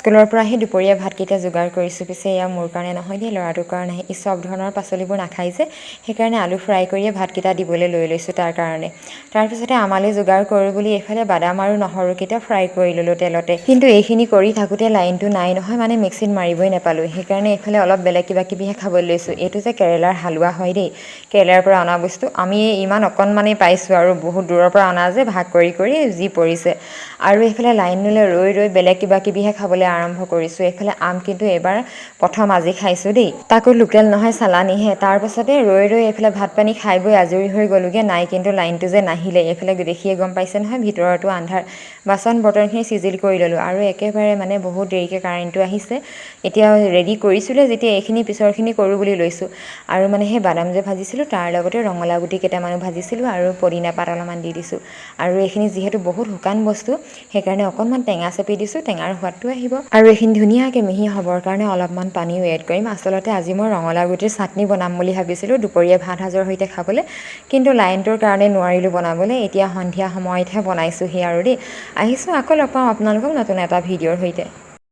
স্কুলৰ পৰা আহি দুপৰীয়া ভাতকেইটা যোগাৰ কৰিছোঁ। পিছে এয়া মোৰ কাৰণে নহয় দেই, ল'ৰাটোৰ কাৰণে। ই চব ধৰণৰ পাচলিবোৰ নাখায় যে, সেইকাৰণে আলু ফ্ৰাই কৰিয়ে ভাতকেইটা দিবলৈ লৈ লৈছোঁ তাৰ কাৰণে। তাৰপিছতে আমালৈ যোগাৰ কৰোঁ বুলি এইফালে বাদাম আৰু নহৰুকেইটা ফ্ৰাই কৰি ল'লোঁ তেলতে। কিন্তু এইখিনি কৰি থাকোঁতে লাইনটো নাই নহয় মানে মিক্সিত মাৰিবই নাপালোঁ। সেইকাৰণে এইফালে অলপ বেলেগ কিবা কিবিহে খাবলৈ লৈছোঁ। এইটো যে কেৰেলাৰ হালোৱা হয় দেই, কেৰেলাৰ পৰা অনা বস্তু। আমি ইমান অকণমানেই পাইছোঁ আৰু বহুত দূৰৰ পৰা অনা যে, ভাগ কৰি কৰি যি পৰিছে। আৰু এইফালে লাইন লৈ ৰৈ ৰৈ বেলেগ কিবা কিবিহে খাবলৈ আৰম্ভ কৰিছোঁ। এইফালে আম কিন্তু এইবাৰ প্ৰথম আজি খাইছোঁ দেই। তাকো লোকেল নহয়, চালানীহে। তাৰপাছতে ৰৈ ৰৈ এইফালে ভাত পানী খাই বৈ আজৰি হৈ গ'লোগৈ। নাই কিন্তু লাইনটো যে নাহিলে। এইফালে দেখিয়ে গম পাইছে নহয় ভিতৰতো আন্ধাৰ। বাচন বৰ্তনখিনি চিজিল কৰি ল'লোঁ। আৰু একেবাৰে মানে বহুত দেৰিকৈ কাৰেণ্টটো আহিছে। এতিয়া ৰেডি কৰিছোঁলে যেতিয়া এইখিনি পিছৰখিনি কৰোঁ বুলি লৈছোঁ। আৰু মানে সেই বাদাম যে ভাজিছিলোঁ, তাৰ লগতে ৰঙালাও গুটি কেইটামানো ভাজিছিলোঁ আৰু পদিনা পাত অলপমান দি দিছোঁ। আৰু এইখিনি যিহেতু বহুত শুকান বস্তু, সেইকাৰণে অকণমান টেঙা চেপি দিছোঁ। টেঙাৰ সোৱাদটো আহিব। আৰু এইখিনি ধুনীয়াকৈ মিহি হ'বৰ কাৰণে অলপমান পানীও এড কৰিম। আচলতে আজি মই ৰঙালাও গুটিৰ চাটনি বনাম বুলি ভাবিছিলোঁ দুপৰীয়া ভাত সাজৰ সৈতে খাবলৈ। কিন্তু লাইনটোৰ কাৰণে নোৱাৰিলোঁ বনাবলৈ। এতিয়া সন্ধিয়া সময়তহে বনাইছোঁহি আৰু দেই। আহিছোঁ আকৌ লগ পাম আপোনালোকক নতুন এটা ভিডিঅ'ৰ সৈতে।